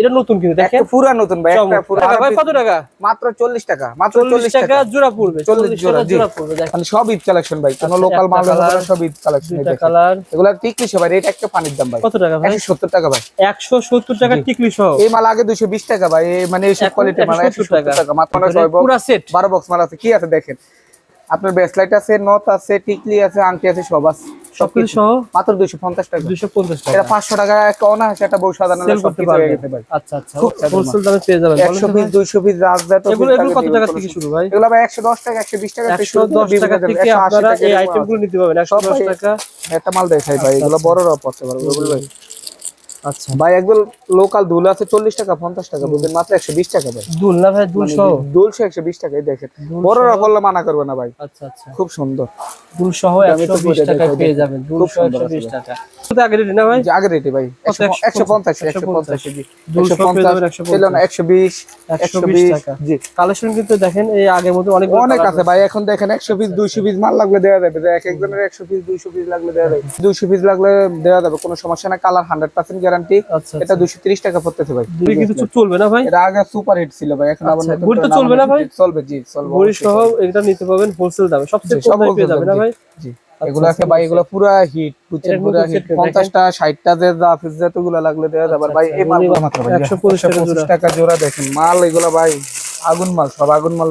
এটা নতুন কিন্তু দেখেন। পুরা নতুন ভাই একটা। পুরা ভাই কত টাকা? মাত্র 40 টাকা মাত্র 40 40 টাকা জোড়া পড়বে 40 40 জোড়া, টাকা জোড়া পড়বে দেখেন। মানে সব ঈদ কালেকশন ভাই কোনো আচ্ছা, লোকাল মাল colour, সব ঈদ কালেকশন দুইটা কালার এগুলা টিকলি সবাই রেট একটা পানির দাম ভাই। কত টাকা ভাই? 170 টাকা ভাই। 170 টাকা। টিকলি সহ। এই মাল আগে 220 টাকা ভাই এই মানে এইসব এখন কোয়ালিটি মাল 170 170 টাকা। মাত্র ছয় বক্স পুরা সেট 12 বক্স মাল আছে। কি আছে দেখেন? আপনার ব্রেসলাইট আছে নথ আছে টিকলি আছে আংটি আছে সব আছে। সবকিছু সহ মাত্র 250 টাকা। 250 এটা 500 টাকা একটা অনায়াসে একটা বউ সেল করতে আচ্ছা আচ্ছা হোলসেল দামে পেয়ে যাবেন। 100 পিস ভাই? 200 পিস রাজদাত এগুলো এগুলো কত টাকা থেকে শুরু? ভাই? এগুলো ভাই 110 টাকা 120 টাকা থেকে শুরু 110 টাকা থেকে আপনারা এই আইটেমগুলো নিতে পারবেন। 110 টাকা। একটা মাল দেখাই ভাই। আচ্ছা, এগুলো বড় পড়তে পারবে এগুলো ভাই আচ্ছা। ভাই একদম লোকাল দুল আছে 40 টাকা 50 টাকা বুঝেন মাত্র 120 টাকা ভাই। দুল না ভাই দুল মানে সহ? দুল 120 টাকাই দেখেন। বড়রা করলে মানা করবে না ভাই। আচ্ছা আচ্ছা। খুব সুন্দর। দুল সহ আমি একটু 120 বইটা পেয়ে যাবেন। দুল খুব সহ 120 টাকা। আগে রেডি না ভাই? আগে রেটে ভাই 150 150 150 জি দুল সহ পেয়ে যাবেন 150 ছিল না 120 120 টাকা। জি। কালেকশন কিন্তু দেখেন এই আগের মতো অনেক অনেক আছে ভাই এখন দেখেন 100 পিস 200 পিস মাল লাগলে দেওয়া যাবে এক একজনের 100 পিস 200 পিস লাগলে দেওয়া যাবে। 200 পিস লাগলে দেওয়া যাবে কোনো সমস্যা না কালার 100% গ্যারান্টি আচ্ছা এটা 230 টাকা পড়তেছে ভাই। দুই কিন্তু চলবে না ভাই? এটা আগে সুপার হিট ছিল ভাই এখন আবার আচ্ছা, নতুন তো চলবে না ভাই? চলবে জি চলবে বড়ি সহ এটা নিতে পারবেন হোলসেল দামে। সবচেয়ে সব কম দামে পেয়ে যাবেন না ভাই? জি। আচ্ছা, এগুলো আছে ভাই এগুলো পুরা হিট বুঝছেন? পুরা হিট set করে 50টা 60টা যে যা অফিস যতগুলো লাগলে দেওয়া যাবে। আচ্ছা, ভাই এই আচ্ছা, মাল মাত্র ভাই 125 টাকা জোড়া। 125 টাকা জোড়া দেখেন। মাল এগুলো ভাই আগুন মাল সব আগুন মাল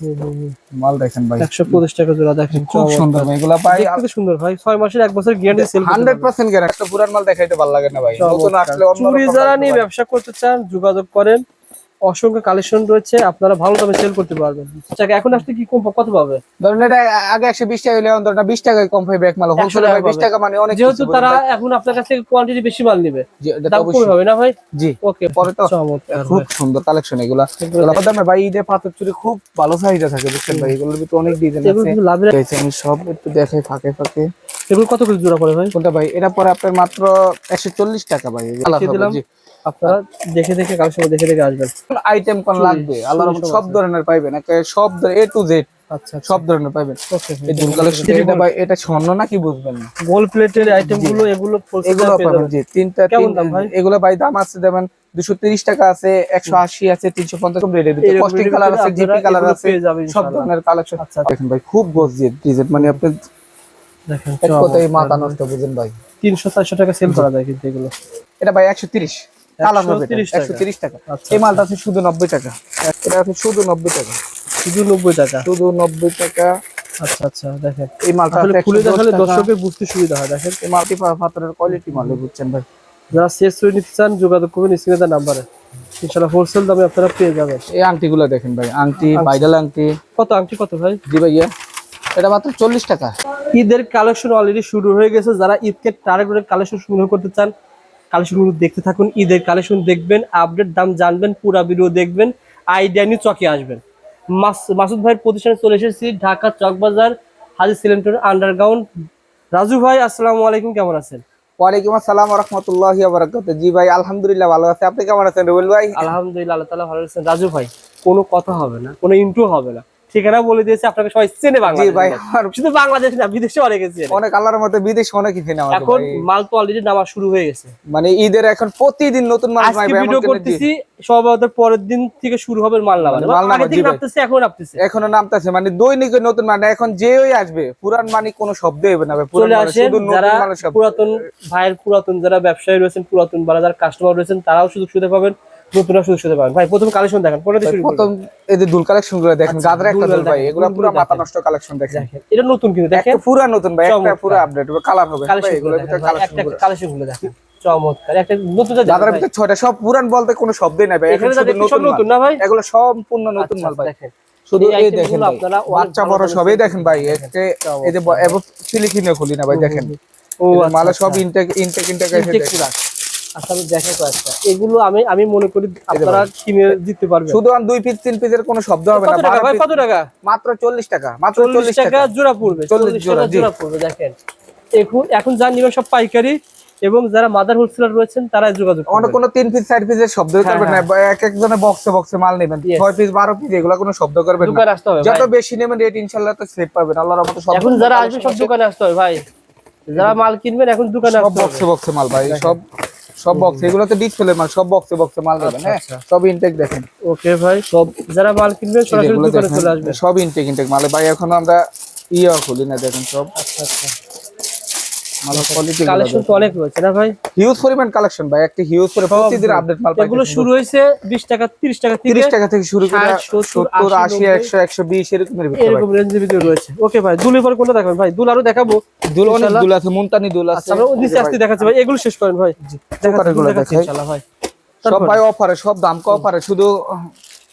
হুম। মাল দেখেন ভাই। 125 টাকা জোড়া দেখেন খুব সুন্দর ভাই এগুলো ভাই দেখতে সুন্দর ভাই 6 মাসের 1 বছর guarantee sale hundred percent guarantee একটা পুরান মাল দেখাইতে ভালো লাগে না ভাই। নতুন আসলে অন্য চুরি যারা নিয়ে ব্যবসা করতে চান যোগাযোগ করেন। অসংখ্য কালেকশন রয়েছে আপনারা ভালো দামে সেল করতে পারবেন। আচ্ছা এখন আসলে কি কম কত পাবে? ধরেন এটা আগে একশো বিশ টাকা হলে ধরেন বিশ টাকায় কম পাইবে এক মাল। হোলসেল টাকা ভাই বিশ পাবে। টাকা মানে অনেক যেহেতু তারা এখন আপনার কাছ থেকে কোয়ান্টিটি বেশি মাল নেবে। দাম কমে। হবে না ভাই? জি ওকে পরে তো খুব সুন্দর কালেকশন এগুলা। এগুলো এগুলো দামে ভাই ঈদে পাথর চুরি খুব ভালো চাহিদা থাকে বুঝছেন ভাই? এগুলোর ভিতরে অনেক ডিজাইন আছে। দেখছি আমি সব একটু দেখাই ফাঁকে ফাঁকে। এগুলো কত করে জোড়া পড়ে ভাই? কোনটা ভাই? এটা পরে আপনার মাত্র একশো চল্লিশ টাকা ভাই। দিলাম। আপনারা দেখে দেখে দেখে দেখে আসবেন। আইটেম কোন লাগবে? আল্লাহর রহমতে সব সব ধরনের পাইবেন। সব এ টু জেড আচ্ছা সব ধরনের পাইবেন। এই দুল কালেকশন এটা ভাই এটা স্বর্ণ নাকি বুঝবেন না? গোল প্লেটের আইটেমগুলো এগুলো এগুলো পাবেন জি। তিনটা তিন- ভাই? এগুলো ভাই দাম আছে দেবেন দুশো তিরিশ টাকা আছে একশো আশি আছে ভিতরে। কস্টিং কালার আছে জিপি কালার আছে সব ধরনের কালেকশন আচ্ছা, দেখেন ভাই খুব গর্জিয়াস ডিজাইন মানে আপনি দেখেন এক কথাই মাথা নষ্ট বুঝেন ভাই। তিনশো চারশো টাকা সেল করা যায় কিন্তু এগুলো। এটা ভাই একশো তিরিশ। কালার হবে 130 টাকা। আচ্ছা, এই মালটা আছে শুধু নব্বই টাকা। এটা আছে শুধু নব্বই টাকা। শুধু নব্বই টাকা? শুধু নব্বই টাকা। আচ্ছা আচ্ছা দেখেন। এই মালটা খুলে দেখালে দর্শকের বুঝতে সুবিধা হয় দেখেন। এই মালটি পাথরের কোয়ালিটি মালে বুঝছেন ভাই। যারা শেষ করে নিতে চান যোগাযোগ করবেন স্ক্রিনে নাম্বারে। ইনশাল্লাহ হোলসেল দামে আপনারা পেয়ে যাবেন। এই আংটিগুলো দেখেন ভাই আংটি বাইডাল আংটি। কত আংটি কত ভাই? জি ভাইয়া এটা মাত্র চল্লিশ টাকা। ঈদের কালেকশন অলরেডি শুরু হয়ে গেছে। যারা ঈদকে টার্গেট করে কালেকশন সংগ্রহ করতে চান কালেকশনগুলো দেখতে থাকুন ঈদের কালেকশন দেখবেন আপডেট দাম জানবেন পুরা ভিডিও দেখবেন আইডিয়া নিয়ে চকে আসবেন। মাস- মাসুদ ভাইয়ের প্রতিষ্ঠানে চলে এসেছি ঢাকা চকবাজার হাজি সিলেন্টর আন্ডারগ্রাউন্ড রাজু ভাই আসসালামু আলাইকুম কেমন আছেন? ওয়ালাইকুম আসসালাম রহমতুল্লাহ বারাকাত জি ভাই আলহামদুলিল্লাহ ভালো আছে। আপনি কেমন আছেন রুবেল ভাই? আলহামদুলিল্লাহ আল্লাহ তালা ভালো আছেন রাজু ভাই কোনো কথা হবে না কোনো ইন্টু হবে না। ঠিকানা বলে দিয়েছে আপনাকে সবাই চেনে ভাই। শুধু বাংলাদেশ না বিদেশে অনেক অনেক আল্লাহর মধ্যে বিদেশে অনেক কিছু না এখন মাল তো অলরেডি নামা শুরু হয়ে গেছে। মানে ঈদের এখন প্রতিদিন নতুন মাল আজকে ভিডিও করতেছি পরের দিন থেকে শুরু হবে মাল নামা। মানে মাল নামা, ভাই। নামতেছে এখন নামতেছে। এখনও নামতেছে মানে দৈনিক নতুন মানে এখন যেই আসবে পুরান মানে কোনো শব্দ হবে না চলে আসেন যারা পুরাতন ভাইয়ের পুরাতন যারা ব্যবসায়ী রয়েছেন পুরাতন যারা কাস্টমার রয়েছেন তারাও সুযোগ সুবিধা পাবেন। নতুনরা সুযোগ সুবিধা পাবেন। ভাই প্রথম কালেকশন দেখেন পরে শুরু প্রথম এই যে দুল কালেকশনগুলো দেখেন আচ্ছা, গাদরা একটা দুল ভাই এগুলো পুরো মাথা নষ্ট কালেকশন দেখেন। এটা নতুন কিন্তু দেখেন। পুরা নতুন ভাই একটা পুরো আপডেট কালার হবে। কালেকশন এগুলো কালেকশন একটা কালেকশনগুলো দেখেন। চমৎকার একটা নতুন দাদার ভিতরে ছয়টা সব পুরান বলতে কোনো শব্দই নাই ভাই এখানে শুধু সব নতুন নতুন না ভাই? এগুলো সম্পূর্ণ নতুন আচ্ছা, মাল ভাই। দেখেন। শুধু এই বাচ্চা বড় সবই দেখেন ভাই এই যে খুলি না ভাই দেখেন। ও আচ্ছা, মালে সব আচ্ছা। Intact intact intact. আচ্ছা আমি দেখে কয়েকটা। এগুলো আমি আমি মনে করি আপনারা কিনে দিতে পারবেন। শুধু দুই পিস তিন পিসের কোনো শব্দ হবে না। কত টাকা বারো ভাই? কত টাকা? মাত্র চল্লিশ টাকা মাত্র চল্লিশ চল্লিশ টাকা টাকা। জোড়া পড়বে 40 জোড়া, জোড়া পড়বে দেখেন। এখন এখন যা নিবেন সব পাইকারি এবং যারা মাদার হোলসেলার রয়েছেন তারা যোগাযোগ করবেন। কোনো তিন পিস চার পিসের শব্দ হ্যাঁ, করবেন না। এক একজনে বক্সে বক্সে মাল নেবেন। ছয় পিস বারো পিস এগুলো কোনো শব্দ করবেন না। যত বেশি নেবেন রেট ইনশাল্লাহ তো সেভ পাবেন। আল্লাহর রহমতে সব এখন যারা আসবে সব দোকানে আসতে হবে ভাই। যারা মাল কিনবেন এখন দোকানে আসতে হবে। বক্সে বক্সে মাল ভাই। সব সব বক্স এগুলোতে ডিসপ্লে মাল সব বক্সে বক্সে মাল দেবেন আচ্ছা, হ্যাঁ? আচ্ছা। সব ইনটেক দেখেন। ওকে ভাই সব যারা মাল কিনবে সরাসরি দোকানে চলে আসবে। সব ইনটেক ইনটেক মাল। ভাই এখন আমরা ইয়া খুলি না দেখেন সব। আচ্ছা আচ্ছা। কালেকশন তো অনেক রয়েছে না ভাই? হিউজ পরিমাণ কালেকশন ভাই একটা হিউজ করে প্রতিদিন আপডেট মাল পাই এগুলো শুরু হয়েছে বিশ টাকা তিরিশ টাকা থেকে 30 টাকা থেকে শুরু করে 60, 70, 70 80 80, 100 120 এরকমের ভিতরে এরকম রেঞ্জের ভিতরে রয়েছে। ওকে ভাই দুলের পর কোনটা দেখাবেন ভাই? দুল আরও দেখাবো। দুল অনেক দুল আছে মুনতানি দুল আছে আচ্ছা আমরা নিচে আসতে দেখাচ্ছি ভাই। এগুলো শেষ করেন ভাই। দেখাচ্ছি, ভাই। সব ভাই অফারে সব দাম কম অফারে শুধু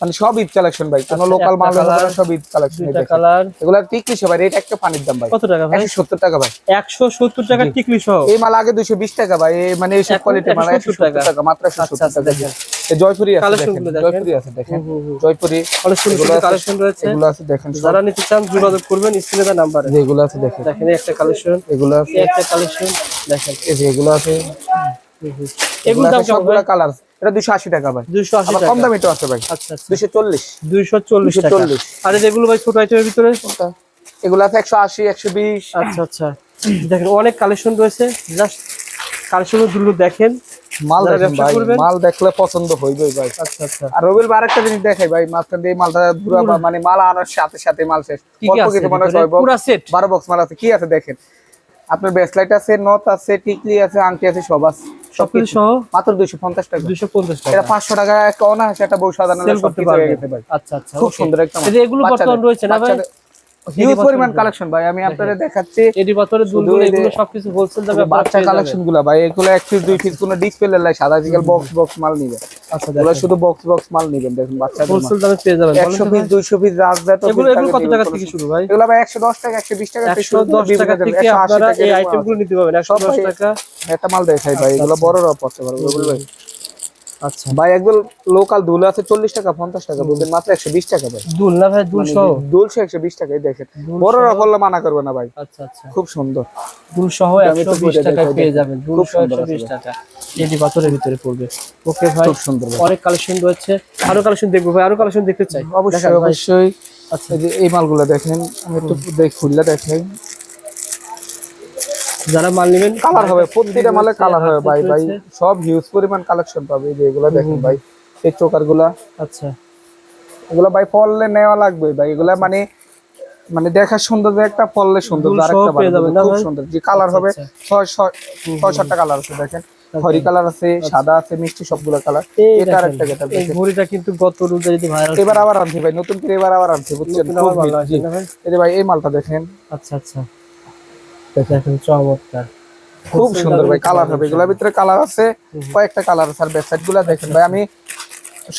মানে সব ঈদ কালেকশন ভাই। কোনো আচ্ছা, লোকাল একটা মাল সব ঈদ কালেকশন কালার এগুলা কি ভাই এটা একটা পানির দাম ভাই। কত টাকা ভাই? 170 টাকা ভাই। একশো সত্তর টাকা টিকলি সহ? এই মাল আগে 220 টাকা ভাই মানে এইসব এখন কোয়ালিটি মাল 170 170 টাকা। মাত্র 170 আচ্ছা, আচ্ছা, টাকা দেখেন। এই জয়পুরি আছে দেখেন জয়পুরি আছে দেখেন। জয়পুরি। এগুলো কালেকশন রয়েছে। এগুলো আছে দেখেন যারা নিতে চান যোগাযোগ করবেন স্ক্রিনে নাম্বারে। যেগুলো আছে দেখেন। দেখেন একটা কালেকশন এগুলো আছে। একটা কালেকশন দেখেন। এই যে এগুলো আছে। এগুলো সবগুলো কালার এটা 280 টাকা ভাই। দুইশো আশি আবার টাকা। কম দামে তো আছে ভাই। আচ্ছা আচ্ছা। 240 দুইশো চল্লিশ টাকা। 240 আর এগুলো ভাই ছোট আইটেমের ভিতরে? এগুলো আছে 180 120 আচ্ছা আচ্ছা। দেখেন অনেক কালেকশন রয়েছে। জাস্ট কালেকশন দ্রুত দেখেন। মাল দেখেন ভাই মাল দেখলে পছন্দ হইবেই ভাই। আচ্ছা আচ্ছা। আর রবিল বার একটা জিনিস দেখাই ভাই মাঝখান দিয়ে মালটা পুরা মানে মাল আনার সাথে সাথে মাল শেষ। কিছু মনে হয় পুরা সেট বারো বক্স মাল আছে। কি আছে দেখেন? আপনার ব্রেসলাইট আছে নথ আছে টিকলি আছে আংটি আছে সব আছে। সবকিছু সহ? মাত্র দুইশো পঞ্চাশ টাকা। দুইশো পঞ্চাশ এটা টাকা। পাঁচশো টাকা একটা অনায়াসে একটা বউ সাধারণ সেল করতে আচ্ছা আচ্ছা খুব সুন্দর একটা এগুলো বর্তমান রয়েছে না ভাই? হিউজ পরিমাণ কালেকশন ভাই আমি আপনাদের দেখাচ্ছি। পাথরের দুলগুলো এগুলো সবকিছু হোলসেল দামে বাচ্চা পেয়ে কালেকশনগুলা ভাই এগুলো এক পিস দুই পিস কোনো ডিসপ্লে লাই সাদা সিঙ্গেল বক্স বক্স মাল নিবে। আচ্ছা এগুলো শুধু বক্স বক্স মাল নিবেন দেখুন মাল। হোলসেল দামে পেয়ে যাবেন বলেন একশো তো পিস ভাই? দুইশো পিস রাজদাত এগুলো এগুলো কত টাকা থেকে শুরু ভাই? এগুলো ভাই একশো দশ টাকা একশো বিশ টাকা থেকে শুরু করে দশ বিভিন্ন টাকা থেকে আপনারা এই এরকম আইটেমগুলো নিতে পারবেন একশো সব দশ ভাই- টাকা। আছে। একটা মাল দেখাই ভাই এগুলো বড়রাও পড়তে পারবে ভাই আচ্ছা। ভাই একদম লোকাল দুল আছে চল্লিশ টাকা পঞ্চাশ টাকা বলবেন মাত্র একশো বিশ টাকা ভাই। দুল না ভাই দুল সহ? দুলশো একশো বিশ টাকা এই দেখেন। বড়রা? বললে মানা করবে না ভাই। আচ্ছা আচ্ছা। খুব সুন্দর। দুল সহ আমি একশো বিশ বলে পেয়ে। যাবেন। দুল খুব সহ সুন্দর একশো বিশ টাকা। এডি পাথরের ভিতরে পড়বে। ওকে ভাই খুব সুন্দর অনেক কালেকশন রয়েছে। আরও কালেকশন দেখব ভাই আরও কালেকশন দেখতে চাই। অবশ্যই অবশ্যই। আচ্ছা। এই যে এই মালগুলো দেখেন আমি একটু দেখ খুললে দেখাই যারা মাল নেবেন কালার হবে প্রতিটা মালে কালার হবে ভাই ভাই। সব হিউজ পরিমাণ কালেকশন পাবে এই যে এগুলো দেখেন ভাই এই চোকারগুলা আচ্ছা। এগুলো ভাই পড়লে নেওয়া লাগবে ভাই এগুলা মানে মানে দেখার সুন্দর একটা পড়লে সুন্দর আরেকটা খুব সুন্দর। যে কালার হবে আচ্ছা, ছয় ছয় সাতটা কালার আছে দেখেন। খয়রি কালার আছে সাদা আছে মিষ্টি সবগুলো কালার এটা আরেকটা যেটা এই ঘড়িটা কিন্তু গত রোজা যদি ভাইরাল এবার আবার আনছি ভাই নতুন করে এবার আবার আনছি বুঝছেন? খুব ভালো এই যে ভাই এই মালটা দেখেন। আচ্ছা আচ্ছা। দেখেন চমৎকার। খুব সুন্দর ভাই কালার হবে এগুলোর ভিতরে কালার আছে কয়েকটা কালার আছে আর ওয়েবসাইটগুলা দেখেন ভাই আমি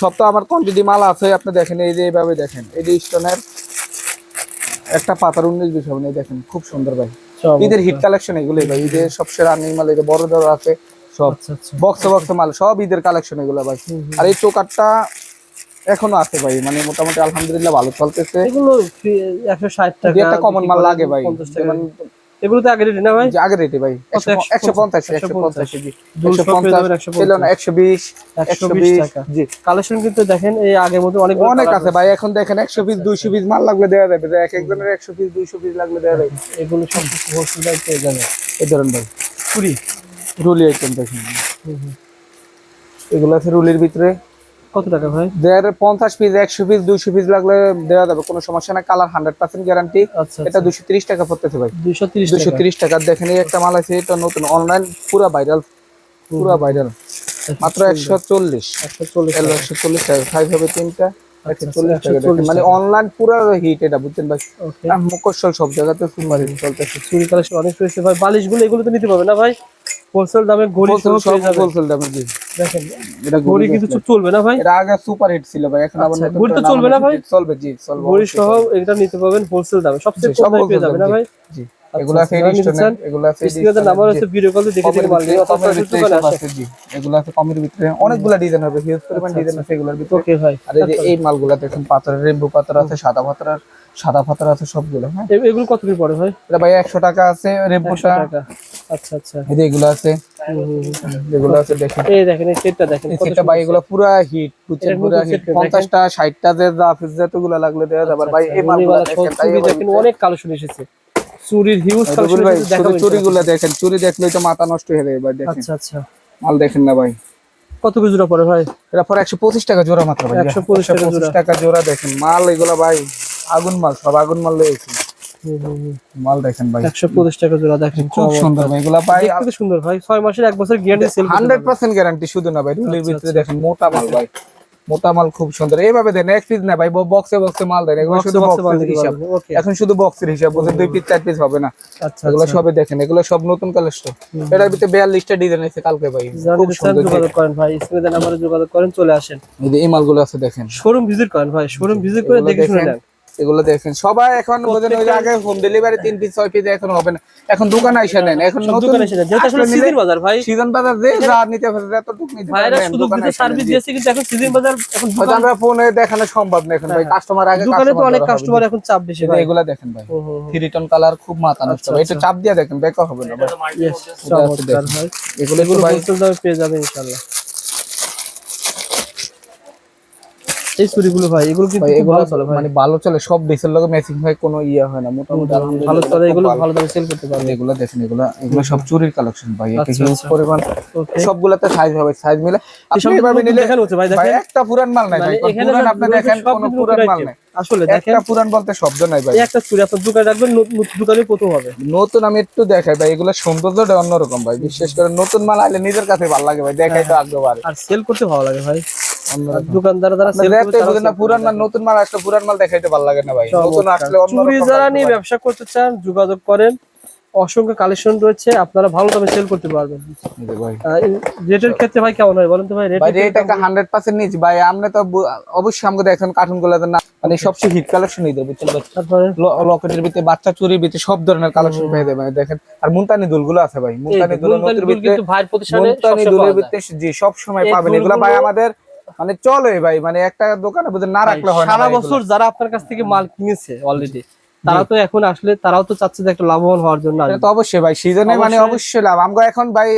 সব তো আমার কোয়ান্টিটি মাল আছে আপনি দেখেন এই যে এইভাবে দেখেন এই যে স্টোনের একটা পাতার উনিশ বিশ হবে দেখেন খুব সুন্দর ভাই। ঈদের হিট কালেকশন এগুলোই ভাই ঈদের সবচেয়ে রানিং মাল এই যে বড় বড় আছে সব আচ্ছা আচ্ছা। বক্সে বক্সে মাল সব ঈদের কালেকশন এগুলো ভাই। আর এই চোকারটা এখনও আছে ভাই মানে মোটামুটি আলহামদুলিল্লাহ ভালো চলতেছে। এগুলো একশো ষাট টাকা একটা কমন মাল লাগে ভাই 50 টাকা। যেমন এগুলো তো আগে রেডি না ভাই? যে আগের রেটে ভাই কত? একশো পঞ্চাশ 150, একশো পঞ্চাশ জি দুল একশো সহ পেয়ে পঞ্চাশ 150 ছিল না একশো বিশ একশো 120 টাকা। জি কালেকশন কিন্তু দেখেন এই আগের মধ্যে অনেক অনেক আছে ভাই এখন দেখেন একশো পিস দুইশো পিস মাল লাগলে দেওয়া যাবে। এক একজনের একশো পিস দুইশো পিস লাগলে দেওয়া যাবে। এগুলো সব দামে পেয়ে যাবেন এই ধরেন ভাই কুড়ি রুলি আইটেম দেখেন। এগুলো আছে রুলির ভিতরে। কত টাকা ভাই? দেড় পঞ্চাশ পিস একশো পিস দুইশো পিস লাগলে দেওয়া যাবে কোনো সমস্যা না কালার হান্ড্রেড পার্সেন্ট গ্যারান্টি আচ্ছা এটা দুশো তিরিশ টাকা পড়তেছে ভাই। তিরিশ দুশো তিরিশ টাকা। দেখেন একটা মাল আছে এটা নতুন অনলাইন পুরা ভাইরাল পুরা ভাইরাল মাত্র একশো চল্লিশ। একশো চল্লিশ একশো চল্লিশ টাকা। ফাইভ হবে তিনটা। 140 দেখেন। মানে অনলাইন পুরো হিট এটা বুঝছেন ভাই? মুখোশল সব জায়গাতে চলতেছে। চুরি কালেকশন অনেক ভাই। বালিশগুলো এগুলো তো নিতে পারবে না ভাই? হোলসেল দামে ঘড়ি সহ পেয়ে যাবেন হোলসেল দামে জি দেখেন এটা ঘড়ি কিন্তু চলবে না ভাই? এটা আগে সুপার হিট ছিল ভাই এখন আবার গড়ি তো চলবে না ভাই? চলবে জি চলবে গড়ি সহ এটা নিতে পারবেন হোলসেল দামে। সবচেয়ে কম দামে পেয়ে যাবেন যাবে না ভাই? জি। আচ্ছা, এগুলো এডিশনের চান, এগুলো আছে স্ক্রিনে নাম্বার আছে ভিডিও কলে দেখে কমের দিতে পারবেন ভিতরে, অথবা কমের সরাসরি ভিতরে দোকানে আছে, জি। এগুলো আছে কমের ভিতরে অনেকগুলা ডিজাইন হবে হিউজ পরিমাণ ডিজাইন আছে এগুলোর ভিতরে। ওকে ভাই। আর এই যে এই মালগুলা দেখেন পাথরের রেম্বু পাথর আছে সাদা পাথর আর সাদা পাথর আছে সবগুলো হ্যাঁ? এগুলো কত করে পড়ে ভাই? এটা ভাই একশো টাকা আছে রেম্বুটা। আচ্ছা আচ্ছা। এই যে এগুলো আছে। হুম, হুম, হুম। এগুলো আছে দেখেন। এই দেখেন এই সেটটা দেখেন সেটটা ভাই এগুলো পুরা হিট বুঝছেন এটার পুরা হিট set দেখেন। পঞ্চাশটা ষাটটা যে যা পিস যতগুলো লাগলে দেওয়া যাবে। আর ভাই এই মালগুলো দেখেন তাই দেখেন অনেক কালেকশন এসেছে। চুরির হিউজ কালেকশন ভাই শুধু চুরিগুলো দেখেন চুরি দেখলেই তো মাথা নষ্ট হয়ে যাবে ভাই দেখেন। আচ্ছা আচ্ছা। মাল দেখেন না ভাই। কত করে জোড়া পড়ে ভাই? এটা পরে একশো পঁচিশ টাকা জোড়া মাত্র ভাই 125 টাকা জোড়া। দেখেন। মাল এগুলো ভাই আগুন মাল সব আগুন মাল লেগেছে মাল দেখেন ভাই। একশো পঁচিশ টাকা জোড়া দেখেন খুব সুন্দর ভাই এগুলো ভাই তো সুন্দর ভাই ছয় মাসের এক বছর guarantee sale hundred percent guarantee শুধু না ভাই রুলের ভিতরে দেখেন মোটা মাল ভাই। মোটা মাল খুব সুন্দর। এইভাবে দেন এক পিস না ভাই বক্সে বক্সে মাল দেন। এগুলো শুধু বক্সের হিসাব। এখন শুধু বক্সের হিসাব বলছেন দুই পিস চার পিস হবে না। আচ্ছা এগুলো সবে দেখেন এগুলো সব নতুন কালেকশন এটার ভিতরে বিয়াল্লিশটা ডিজাইন আছে কালকে ভাই। খুব সুন্দর যোগাযোগ করেন ভাই স্ক্রিনে দেন যোগাযোগ করেন চলে আসেন। এই মালগুলো আছে দেখেন। শোরুম ভিজিট করেন ভাই শোরুম ভিজিট করে দেখে শুনে। নেন। এগুলো দেখেন সবাই এখন বোঝেন ওই আগে হোম ডেলিভারি তিন পিস ছয় পিস এখন হবে না এখন দোকানে এসে নেন। এখন নতুন দোকানে আসলে সিজন বাজার ভাই। সিজন বাজার যে যা নিতে পারে এতটুকু নিতে ভাইরা পারবেন শুধু দিতে সার্ভিস দিয়েছে কিন্তু এখন সিজন বাজার এখন দোকান- আমরা ফোনে দেখানো সম্ভব না এখন ভাই। কাস্টমার আগে দোকানে তো অনেক কাস্টমার এখন চাপ বেশি ভাই। এগুলা দেখেন ভাই। থ্রি টন কালার খুব মাথা নষ্ট আচ্ছা, ভাই। একটু চাপ দিয়ে দেখেন বেকা হবে না ভাই। এগুলো এগুলো ভাই পেয়ে যাবেন ইনশাআল্লাহ। এই চুরিগুলো ভাই এগুলো কিন্তু এগুলো চলে মানে ভালো চলে সব বেসের লগে ম্যাচিং হয় কোনো ইয়ে হয় না মোটামুটি ভালো চলে এগুলো ভালো দামে সেল করতে পারবে। এগুলো দেখেন এগুলো এগুলো সব চুরির কালেকশন ভাই একটা হিউজ। পরিমাণ। সবগুলাতে সাইজ হবে সাইজ মিলে। আপনি এভাবে নিলে দেখানো হচ্ছে ভাই ভাই দেখেন। একটা পুরান মাল নাই ভাই পুরান আপনি দেখেন কোনো পুরান নতুন মাল নাই। আসলে দেখেন। একটা পুরান বলতে শব্দ নাই ভাই। একটা চুরি আপনার দোকানে রাখবেন নতুন নতুন দোকানে প্রথম হবে। নতুন আমি একটু দেখাই ভাই এগুলো সৌন্দর্যটা অন্যরকম ভাই। বিশেষ করে নতুন মাল আইলে নিজের কাছে ভালো লাগে ভাই দেখাই তো আগ্রহ আর সেল করতে ভালো লাগে ভাই। দোকানদার যারা না পুরান মাল নতুন মাল আসলে পুরান মাল দেখাইতে ভালো লাগে না ভাই। নতুন আসলে চুরি যারা নিয়ে ব্যবসা করতে চান যোগাযোগ করেন। অসংখ্য কালেকশন রয়েছে আপনারা ভালো দামে সেল করতে পারবেন। রেটের ক্ষেত্রে ভাই কেমন হয় বলেন তো ভাই? রেট একটা হান্ড্রেড পার্সেন্ট নিচ্ছি ভাই আমরা তো অবশ্যই আমাকে দেখেন কার্টুনগুলো না মানে সবচেয়ে হিট কালেকশন নিতে বুঝছেন লকেটের ভিতরে বাচ্চা চুরির ভিতরে সব ধরনের কালেকশন পেয়ে যাবেন দেখেন। আর মুলতানি দুলগুলো আছে ভাই এই মুলতানি দুল মুলতানি নতুন দুল ভিতরে দুলের ভিতরে জি সব সময় পাবেন। এগুলো ভাই আমাদের মানে চলে ভাই মানে একটা দোকানে বুঝেন না রাখলে হয় সারা বছর যারা আপনার কাছ থেকে মাল কিনেছে অলরেডি তারা তো এখন আসলে তারাও তো চাচ্ছে যে একটা লাভবান হওয়ার জন্য তো অবশ্যই ভাই সিজনে মানে অবশ্যই। লাভ। আমরা এখন ভাই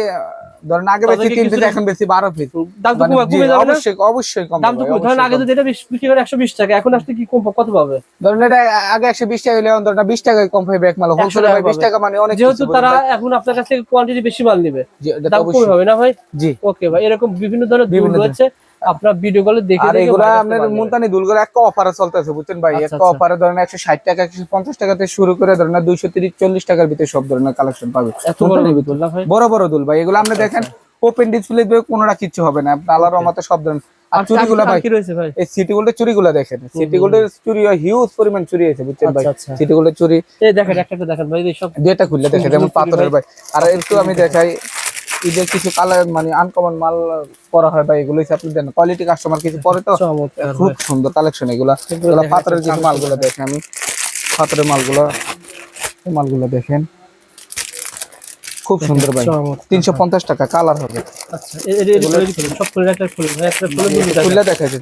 ধরেন আগে বেশি তিন পিস এখন বেশি বারো পিস। দাম তো মানে কমে- যাবে অবশ্যই অবশ্যই কম দাম তো কমে। ধরেন আগে যদি এটা বিক্রি করে একশো বিশ টাকা এখন আসলে কি কম কত পাবে? ধরেন এটা আগে একশো বিশ টাকা হলে ধরেন বিশ টাকায় কম পাবে এক মাল। হোলসেল ভাই বিশ টাকা মানে অনেক যেহেতু তারা এখন আপনার কাছ থেকে কোয়ান্টিটি বেশি মাল নিবে। দাম কমে। হবে না ভাই? জি। ওকে ভাই এরকম বিভিন্ন ধরনের বিভিন্ন রয়েছে। আপনার ভিডিও কলে দেখে আর এগুলা আপনার মুলতানি দুলগুলো একটা অফারে চলতেছে বুঝছেন ভাই? আচ্ছা, একটা আচ্ছা। অফারে ধরেন একশো ষাট টাকা একশো পঞ্চাশ টাকা থেকে শুরু করে ধরেন দুইশো তিরিশ চল্লিশ টাকার ভিতরে সব ধরনের কালেকশন পাবে। এত বড় বড় দুল ভাই। এগুলো আপনি দেখেন ওপেন ডিসপ্লে দিয়ে কোনোটা কিচ্ছু হবে না। আল্লাহর রহমতে সব ধরনের আর চুরিগুলো ভাই কি রয়েছে ভাই। এই সিটি গোল্ডের চুরিগুলো দেখেন। সিটি গোল্ডের চুরি হিউজ পরিমাণ চুরি হয়েছে বুঝছেন ভাই? আচ্ছা, আচ্ছা। সিটি গোল্ডের চুরি এই দেখেন একটা একটা দেখেন ভাই এই সব দুইটা খুললে দেখে যেমন পাথরের ভাই। আর একটু আমি দেখাই ঈদের কিছু কালার মানে আনকমন মাল করা হয় ভাই এগুলো হিসাব দেন। কোয়ালিটি কাস্টমার কিছু পরে তো খুব সুন্দর কালেকশন এগুলা। পাথরের কিছু মালগুলো দেখেন আমি পাথরের মালগুলো মালগুলো দেখেন। খুব সুন্দর ভাই। তিনশো পঞ্চাশ টাকা কালার হবে। আচ্ছা খুলে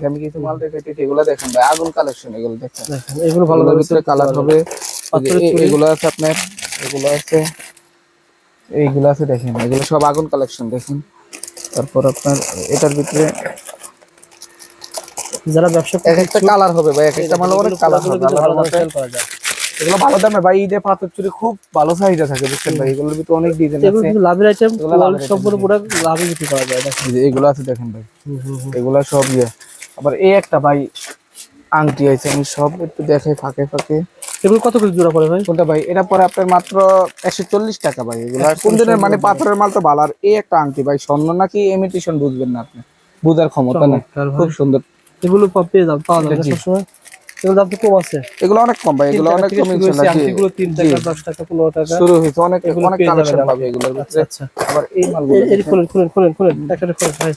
আমি কিছু মাল দেখাইছি এগুলো দেখেন ভাই আগুন কালেকশন এগুলো দেখেন। এগুলো ভালো ভিতরে কালার হবে। এগুলো আছে আপনার এগুলো আছে। এইগুলো আছে দেখেন এগুলো সব আগুন কালেকশন দেখেন। তারপর আপনার এটার ভিতরে যারা ব্যবসা এক একটা কালার হবে ভাই এক একটা মাল অনেক কালার হবে রহমতে। করা। যায়। এগুলো ভালো দামে ভাই ঈদে পাথর চুরি খুব ভালো চাহিদা থাকে বুঝছেন ভাই? এগুলোর ভিতরে অনেক ডিজাইন আছে। লাভের আইটেম এগুলো লাভের সম্পূর্ণ পুরো লাভে বিক্রি করা যায় দেখেন। এগুলো আছে দেখেন ভাই। এগুলো সব ইয়ে। আবার এই একটা ভাই আংটি আছে আমি সব একটু দেখাই ফাঁকে ফাঁকে। এগুলো কত করে জোড়া পড়ে ভাই? কোনটা ভাই? এটা পরে আপনার মাত্র একশো চল্লিশ টাকা ভাই এগুলো। কোন দিনের মানে পাথরের মাল তো ভালো আর এই একটা আংটি ভাই স্বর্ণ নাকি ইমিটেশন বুঝবেন না আপনি। বুঝার ক্ষমতা নেই। খুব সুন্দর। এগুলো পেয়ে যাবেন পাওয়া যাবে সবসময়। এগুলো দাম তো কম আছে। এগুলো অনেক কম ভাই এগুলো অনেক কম টাকা দশ টাকা পনেরো টাকা। শুরু হয়েছে অনেক অনেক কালেকশন পাবে এগুলোর আচ্ছা আচ্ছা। আবার এই মালগুলো এই- খুলেন খুলেন খুলেন খুলেন একটা খুলেন ভাই।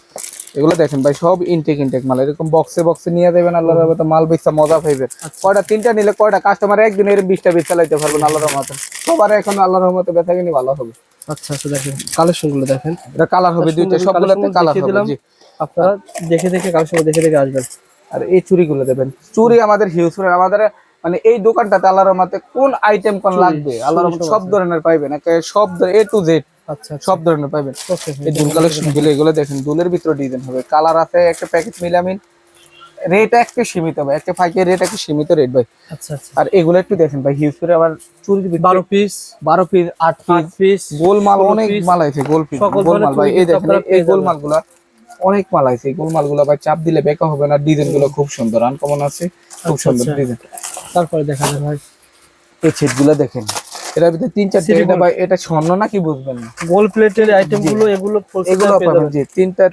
এগুলো দেখেন ভাই সব ইনটেক ইনটেক মাল। এরকম বক্সে বক্সে নিয়ে দেবেন আল্লাহর রহমতে মাল বেচা মজা পাইবেন কয়টা তিনটা নিলে কয়টা কাস্টমার একদিন এর বিশটা বেচ চালাইতে পারবেন আল্লাহর রহমতে। সবার এখন আল্লাহর রহমতে বেচা কিনি ভালো হবে। আচ্ছা আচ্ছা দেখেন কালেকশনগুলো দেখেন। এটা কালার হবে দুইটা সবগুলোতে কালার হবে জি। আপনারা দেখে দেখে কালেকশন দেখে দেখে আসবেন। আর এই দেবেন। চুড়ি আমাদের হিউজ আমাদের মানে এই দোকানটাতে আল্লাহর রহমতে কোন আইটেম কোন লাগবে? আল্লাহর রহমতে সব ধরনের পাইবেন। সব এ টু জেড আচ্ছা সব ধরনের পাইবেন এই দুল কালেকশনগুলো এগুলো দেখেন দুলের ভিতরে ডিজাইন হবে। কালার আছে একটা প্যাকেট মিলামিন রেট একটু সীমিত ভাই একটা পাইকারি রেট একটু সীমিত রেট ভাই। আচ্ছা আচ্ছা। আর এগুলো একটু দেখেন ভাই হিউজ করে আবার চুরির বারো পিস বারো পিস আট পিস পিস গোল মাল অনেক মাল আছে গোল পিস গোল মাল ভাই। এই দেখেন এই গোল মালগুলা অনেক মাল আছে এই গোল মালগুলা ভাই চাপ দিলে বেকা হবে না ডিজাইনগুলো খুব সুন্দর আনকমন আছে খুব আচ্ছা, সুন্দর আচ্ছা। ডিজাইন তারপরে দেখা যায় ভাই। এই ছিটগুলো দেখেন। এটার ভিতরে তিন চারটে এটা ভাই এটা স্বর্ণ নাকি বুঝবেন? না গোল প্লেটের আইটেমগুলো এগুলো এগুলো পাবেন জি তিনটা?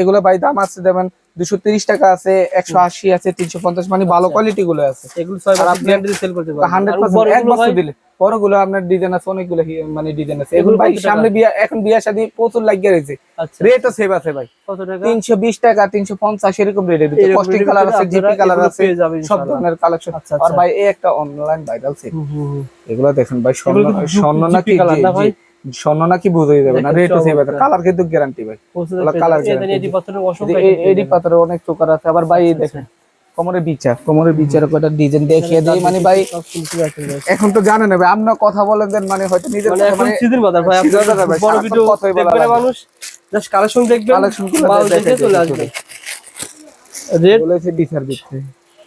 এগুলো ভাই দাম আছে দেবেন দুশো তিরিশ টাকা আছে একশো আশি আছে তিনশো পঞ্চাশ মানে ভালো কোয়ালিটি গুলো আছে। এগুলো হান্ড্রেড পার্সেন্ট এক বছর আপনার ডিজাইন অনেকগুলো মানে ডিজাইন আছে। এগুলো এগুলো ভাই সামনে বিয়া এখন বিয়া শাদী প্রচুর লাগিয়ে রয়েছে। আচ্ছা। রেটও সেভ আছে ভাই। তিনশো বিশ টাকা তিনশো পঞ্চাশ এরকম রেটের ভিতরে। এরকম কস্টিং কালার আছে জিপি কালার আছে সব ধরনের কালেকশন আচ্ছা, আর আচ্ছা। ভাই এই একটা অনলাইন ভাইরাল সেট। এগুলো দেখেন ভাই স্বর্ণ স্বর্ণ নাকি ভাই? স্বর্ণ নাকি বুঝাই যাবে না রেটও সেভ কালার কিন্তু গ্যারান্টি ভাই। guarantee। এডি পাথরের অনেক চোকার আছে। আবার ভাই দেখেন কোমরের বিচার কোমরের বিচার কয়টা ডিজাইন দেখিয়ে দিই। মানে ভাই। এখন তো জানেন না ভাই কথা বলেন দেন মানে হয়তো নিজের মানে মানে বাজার ভাই আপনি বড় ভিডিও। মানুষ? জাস্ট কালেকশন দেখবেন Collection গুলো মাল দেখে চলে আসবে। রেট বলেছে বিচার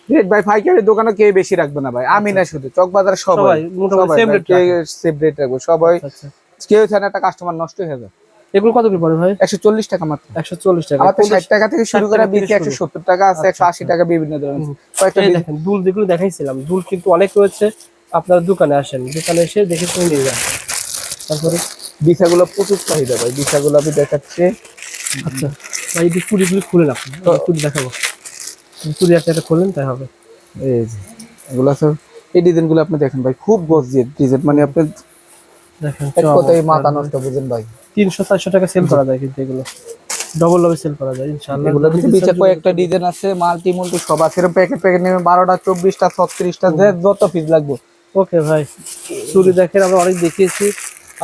রেট ভাই পাইকারি দোকানে কে বেশি রাখবে না ভাই আমি না শুধু চক বাজার সবাই। সবাই। সেম রেট রাখবে? সবাই আচ্ছা। কেউ চায় একটা কাস্টমার নষ্ট হয়ে যাবে। এগুলো কত করে পড়ে ভাই? একশো চল্লিশ টাকা মাত্র। একশো চল্লিশ টাকা। আমার তো ষাট টাকা থেকে শুরু করে বিক্রি একশো শুরু। সত্তর টাকা আছে একশো আশি টাকা বিভিন্ন ধরনের। কয়েকটা দেখেন দুল যেগুলো দেখাইছিলাম দুল কিন্তু অনেক রয়েছে। আপনার দোকানে আসেন দোকানে এসে দেখে শুনে নিয়ে যান। তারপরে? বিছাগুলো প্রচুর চাহিদা ভাই বিছাগুলো আমি দেখাচ্ছি। আচ্ছা ভাই এই কুড়িগুলো খুলেন আপনি। আমি কুড়ি দেখাবো। কুড়ি একটা তাই হবে। এই যে এগুলো আছে। এই ডিজাইনগুলো আপনি দেখেন ভাই খুব গর্জিয়াস। ডিজাইন মানে আপনি দেখেন এক মাথা নষ্ট বুঝেন ভাই। তিনশো চারশো টাকা সেল করা যায় কিন্তু এগুলো। ডবল লবে সেল করা যায় ইনশাআল্লাহ। এগুলোর ভিতরে বিচে কয়েকটা ডিজাইন আছে মাল্টি মুল্টি সব আছে। এরকম প্যাকেট প্যাকেট নেবে বারোটা চব্বিশটা ছত্রিশটা যে যত পিস লাগবে। ওকে ভাই চুরি দেখেন আমরা অনেক দেখিয়েছি।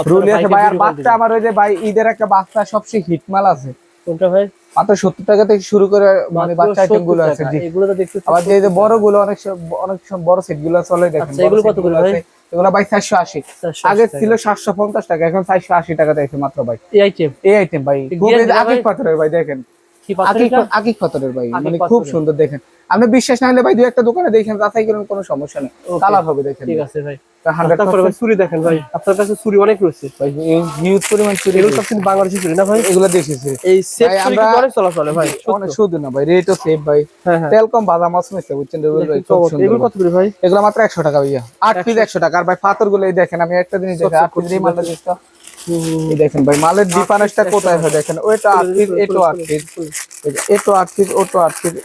রুলি আছে ভাই আর বাচ্চা আমার ওই যে ভাই ঈদের একটা বাচ্চা সবচেয়ে হিট মাল আছে। কোনটা ভাই? মাত্র সত্তর টাকা থেকে শুরু করে মানে বাচ্চা আইটেমগুলো আছে এগুলো তো দেখতে আবার যে বড়গুলো অনেক অনেক বড় সেটগুলো চলে দেখেন আচ্ছা, এগুলো কত করে ভাই? এগুলো ভাই চারশো আশি। 480 আগে ছিল সাতশো পঞ্চাশ টাকা এখন চারশো আশি টাকা দেখে মাত্র ভাই। এই আইটেম এই আইটেম ভাই খুব ভাই? পাথরের ভাই দেখেন। আকিক এটা? পাথরের ভাই মানে খুব সুন্দর দেখেন। আপনি বিশ্বাস না হলে ভাই দুই একটা দোকানে দেখেন যাচাই করেন কোনো সমস্যা নেই। কালার হবে দেখেন। ঠিক আছে ভাই। ভাই চুরি দেখেন ভাই। আপনার কাছে চুরি অনেক রয়েছে। হিউজ পরিমাণ চুরি এগুলো সব কিন্তু বাংলাদেশি চুরি না ভাই? এগুলো দেখেছি এই সেট চুরি কিন্তু অনেক চলাচলে ভাই অনেক শুধু না ভাই রেটও সেভ ভাই। তেলকম বাদাম মাছ মিশে বুঝছেন? রবিউল ভাই খুব সুন্দর এগুলো কত করে ভাই? এগুলো মাত্র একশো টাকা ভাইয়া। আট পিস একশো। টাকা। আর ভাই পাথরগুলো এই দেখেন আমি একটা জিনিস দেখি আট পিস এই মালটা জিনিসটা এই দেখেন ভাই মালের ডিফারেন্সটা কোথায় হয় দেখেন ওইটা আট পিস এটো আট এটো ওটো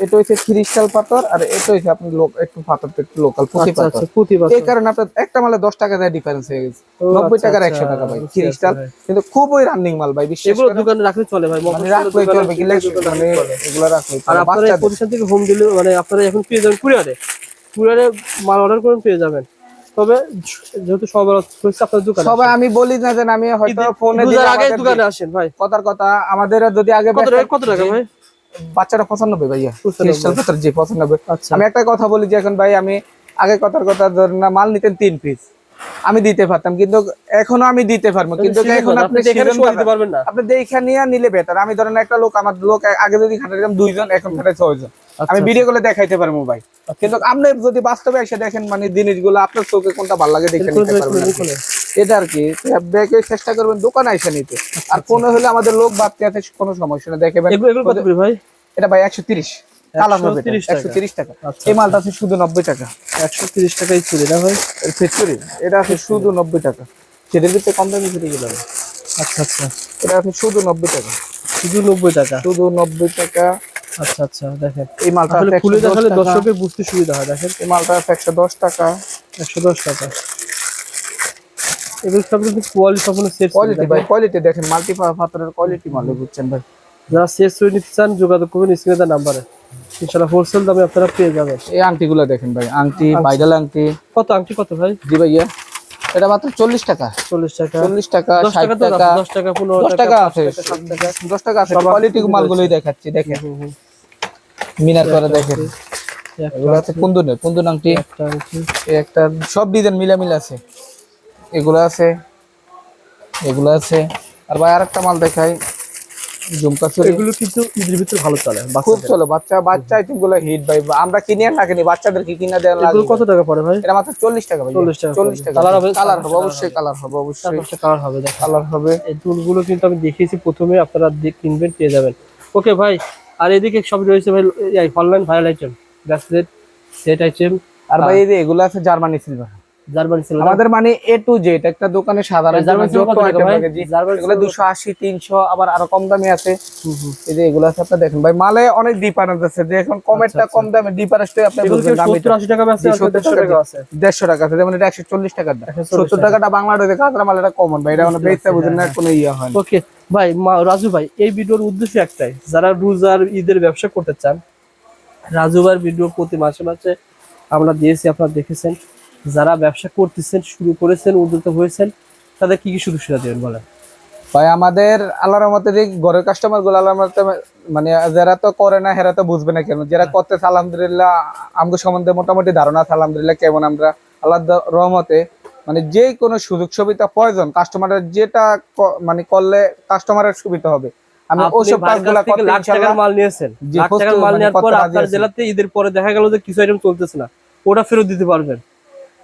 এটা হচ্ছে ক্রিস্টাল পাথর আর এটা হচ্ছে আপনি লোক একটু পাথর একটু লোকাল পুঁতি আচ্ছা পাথর। আচ্ছা প্রতি এই কারণে আপনার একটা মালে দশ টাকা দেয় ডিফারেন্স হয়ে গেছে। ও, নব্বই আচ্ছা, টাকার আচ্ছা, একশো টাকা ভাই ক্রিস্টাল। কিন্তু খুবই রানিং মাল ভাই বিশেষ করে দোকানে রাখলে চলে ভাই মানে রাখলে চলবে এগুলো রাখলে আর আপনারা প্রতিষ্ঠান থেকে হোম ডেলিভারি মানে আপনারা এখন পেয়ে যাবেন কুরিয়ারে। কুরিয়ারে মাল অর্ডার করুন পেয়ে যাবেন। তবে যেহেতু সবার হচ্ছে আপনার দোকানে সবাই আমি বলি না যে আমি হয়তো ফোনে আগে দোকানে আসেন ভাই। কথার কথা আমাদের যদি আগে কত টাকা কত টাকা ভাই? বাচ্চাটা ভাইয়া। ক্রিস্টাল পাথর জি পঁচানব্বই। আচ্ছা। আমি একটা কথা বলি যে এখন ভাই আমি আগে কথার কথা ধরেন না মাল নিতেন তিন পিস আমি দিতে পারতাম কিন্তু এখনও আমি দিতে পারব কিন্তু এখন আপনি দিতে পারবেন না। দেখে নিয়ে নিলে বেটার আমি ধরেন একটা লোক আমার লোক আগে যদি খাটাইতাম দুইজন এখন খাটাই ছয়জন। আমি ভিডিও গুলো দেখাইতে পারব ভাই কিন্তু আপনি যদি বাস্তবে এসে দেখেন মানে জিনিসগুলো আপনার চোখে কোনটা ভালো লাগে দেখে নিতে পারবেন। এটা আর কি দেখে চেষ্টা করবেন দোকানে এসে নিতে। আর কোনো হলে আমাদের লোক বাড়তে আছে কোনো সমস্যা না করে ভাই? এটা ভাই একশো তিরিশ। কালার হবে একশো তিরিশ টাকা। আচ্ছা, এই মালটা আছে শুধু নব্বই টাকা। একশো তিরিশ টাকাই চুরি না ভাই? এটা আছে শুধু নব্বই টাকা। ভিতরে কম দামি ফিরে আচ্ছা আচ্ছা। এটা আছে শুধু নব্বই টাকা। শুধু নব্বই টাকা। শুধু নব্বই টাকা। আচ্ছা আচ্ছা দেখেন। এই মালটা খুলে দেখালে দর্শকের বুঝতে সুবিধা হয় দেখেন। এই মালটা একশো দশ টাকা। একশো দশ টাকা। এগুলো সব কিন্তু কোয়ালিটি সম্পূর্ণ সেট কোয়ালিটি ভাই কোয়ালিটি দেখেন মাল্টি পাথরের কোয়ালিটি মাল বুঝছেন ভাই? যারা শেষ করে নিতে চান যোগাযোগ করবেন স্ক্রিনে নাম্বারে ইনশাল্লাহ হোলসেল দামে আপনারা পেয়ে যাবেন। এই আংটিগুলো দেখেন ভাই আংটি বাইডাল আংটি। কত আংটি কত ভাই? জি ভাইয়া। এটা মাত্র চল্লিশ টাকা। চল্লিশ টাকা। চল্লিশ টাকা ষাট টাকা দশ টাকা পনেরো দশ টাকা আছে। দশ টাকা আছে। কোয়ালিটি মালগুলোই দেখাচ্ছি দেখেন। মিনার করে দেখেন। এগুলো আছে কুন্দনের কুন্দন আংটি। একটা সব ডিজাইন মিলামিলা আছে। এগুলো আছে। এগুলো আছে। আর ভাই আরেকটা মাল দেখাই। এগুলো কিন্তু ঈদের ভিতরে ভালো চলে খুব বাচ্চাদের। বাচ্চা বাচ্চা আইটেম হিট ভাই। আমরা কিনে আর না কিনি বাচ্চাদেরকে কিনে দেওয়া লাগে। কত টাকা পড়ে ভাই? এটা মাত্র চল্লিশ টাকা ভাই। 40 টাকা চল্লিশ পড়বে। টাকা। Colour হবে? কালার হবে অবশ্যই কালার হবে অবশ্যই। কালার হবে দেখো কালার হবে। এই কিন্তু আমি দেখিয়েছি প্রথমে আপনারা কিনবেন পেয়ে যাবেন। ওকে ভাই আর এদিকে সব রয়েছে ভাই online viral item bracelet set item আর ভাই এগুলো আছে জার্মানি সিলভার জার্মান সিলভার। আমাদের মানে এ টু জেড একটা দোকানে সাধারণ জার্মান কত টাকা ভাই? জার্মান আবার আরও কম দামে আছে। এই যে এগুলো আছে দেখেন। ভাই মালে অনেক ডিফারেন্স আছে। যে এখন কমেরটা কম দামে ডিফারেন্সটা আপনি এগুলো বুঝবেন দাম 70 টাকা আছে? 70 টাকা। আছে। টাকা আছে। যেমন এটা একশো চল্লিশ টাকার দাম। 140 সত্তর টাকাটা বাংলাদেশে কাঁচরা মাল এটা কমন ভাই। এটা বেচতে বুঝেন না কোনো ইয়ে হয় ওকে ভাই মা- রাজু ভাই এই ভিডিওর উদ্দেশ্য একটাই। যারা রোজার ঈদের ব্যবসা করতে চান রাজু ভাইয়ের ভিডিও প্রতি মাসে মাসে আমরা দিয়েছি আপনারা দেখেছেন। যারা ব্যবসা করতেছেন শুরু করেছেন উদ্যত হয়েছেন তাদের কি কি সুযোগ সুবিধা দেবেন বলেন? ভাই আমাদের আল্লাহর রহমতে যে ঘরের কাস্টমারগুলো আল্লাহর রহমতে মানে যারা তো করে না হেরা তো বুঝবে না কেন? যারা করতেছে আলহামদুলিল্লাহ আমগো সম্বন্ধে মোটামুটি ধারণা আছে আলহামদুলিল্লাহ কেমন আমরা আল্লাহ রহমতে মানে যে কোনো সুযোগ সুবিধা প্রয়োজন কাস্টমারের যেটা মানে করলে কাস্টমারের সুবিধা হবে। আমি ওসব কাজগুলা করতে লাখ টাকার মাল নিয়েছেন। লাখ টাকার মাল মানে নেওয়ার পর আপনার জেলাতে ঈদের পরে দেখা গেল যে কিছু আইটেম চলতেছে না। ওটা ফেরত দিতে পারবেন।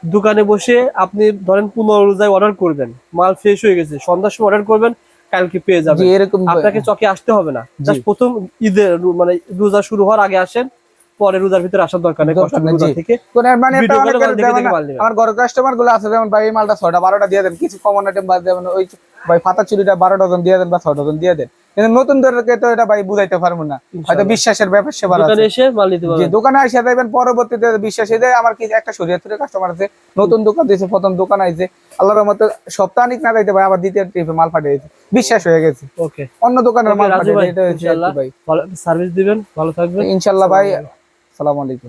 দোকানে বসে আপনি ধরেন পনেরো রোজায় অর্ডার করবেন মাল ফ্রেশ হয়ে গেছে সন্ধ্যার সময় অর্ডার করবেন কালকে পেয়ে জি যাবেন। এরকম আপনাকে চকে আসতে হবে না। জাস্ট প্রথম ঈদের মানে রোজা শুরু হওয়ার আগে আসেন পরে রোজার ভিতরে আসার দরকার নেই কষ্ট রোজা থেকে মানে। আমার ঘরের কাস্টমারগুলো আছে যেমন ভাই এই মালটা ছয়টা বারোটা দিয়ে দেন কিছু কমন আইটেম বাদ দেবেন ওই ভাই পাতা চুরিটা বারো ডজন দিয়ে দেন বা ছয় ডজন দিয়ে দেন। কিন্তু তো এটা ভাই বুঝাইতে পারব না। হয়তো বিশ্বাসের ব্যাপার সেবার আছে। দোকানে আসে দেখবেন পরবর্তীতে বিশ্বাস আমার কি একটা শরীয়তের কাস্টমার আছে নতুন দোকান দিয়েছে প্রথম দোকান আইছে আল্লাহর রহমতে সপ্তাহানিক না যাইতে ভাই আবার দ্বিতীয় ট্রিপে মাল পাঠিয়েছে বিশ্বাস হয়ে গেছে। ওকে। অন্য দোকানের মাল রাজু ভাই, ভালো সার্ভিস দিবেন ভালো থাকবেন। ভাই আলাইকুম।